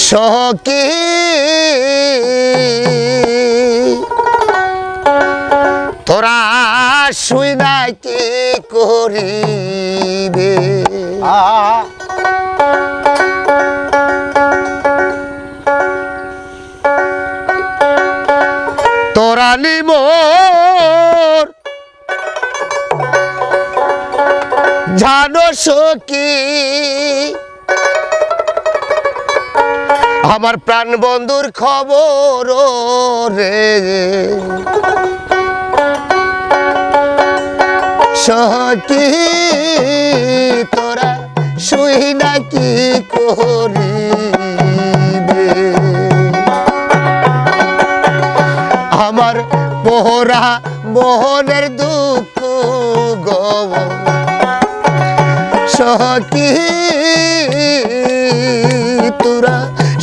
সকি তোরা শুই কি করিবে? তোরা জানো সকি আমার প্রাণ বন্ধুর খবর রে। সকি তোরা শুই নাকি করিবে? আমার মোহরা মোহনের দুঃখ গব সকি তোরা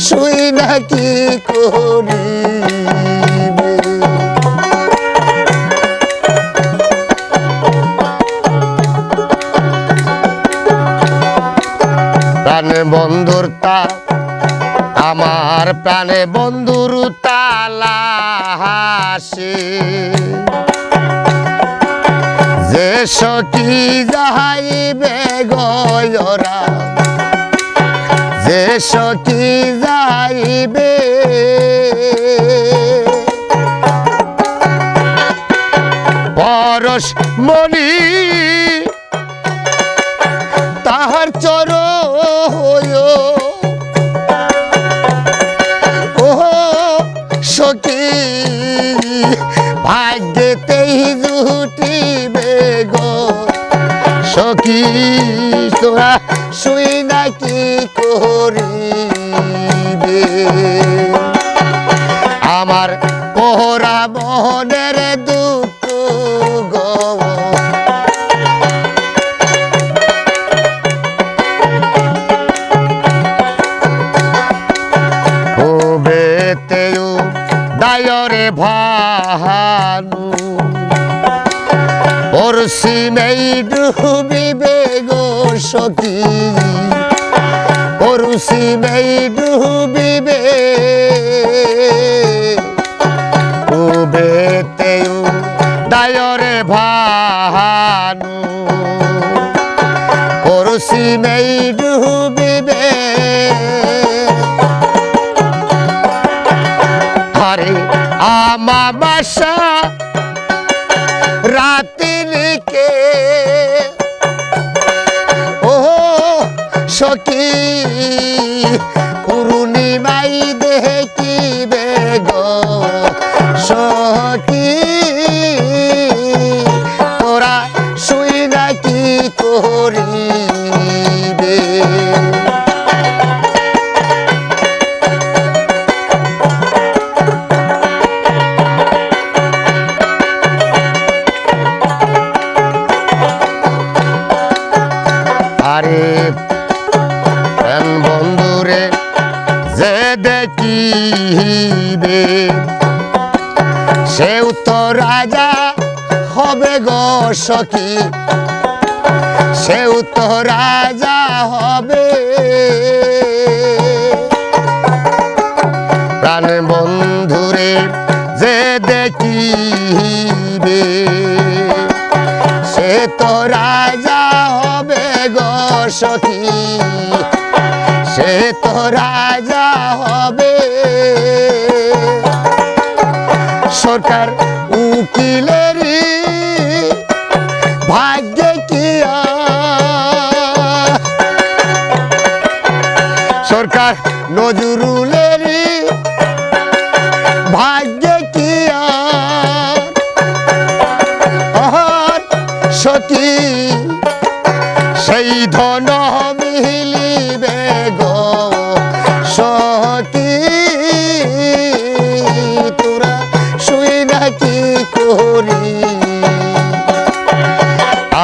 শুই নাকি করিবে প্রাণে বন্ধুর তা আমার প্রাণে বন্ধুর তালা হাসি। সখী যাইবে গয়রা যে সখী যাইবে পরশ মণি তাহার চর ও তোরা শুই নাকি করিবে? আমার পোহরা মোহনের দুঃখ গো। বেতেও দায়রে ডুবিবে গো সখী পরশিমেই ডুবিবে বেতেও দায়রে ভানু। পরশিমেই ডুবিবে আরে আমা বাসা সখী পূর্ণিমাই দেখিবে সেও তো রাজা হবে গো সখী। সেও তো রাজা হবে। প্রাণ বন্ধুরে যে দেখিবে, সে তো রাজা হবে গো সখী। সে তো রাজা সরকার উকিলেরই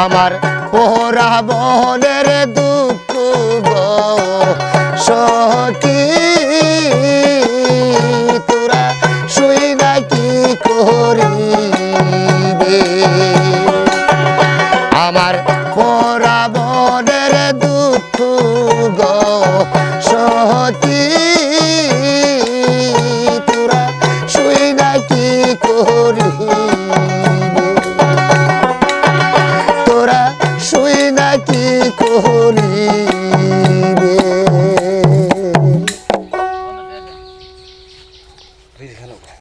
আমার পোহরা বনের দুঃখ সখী।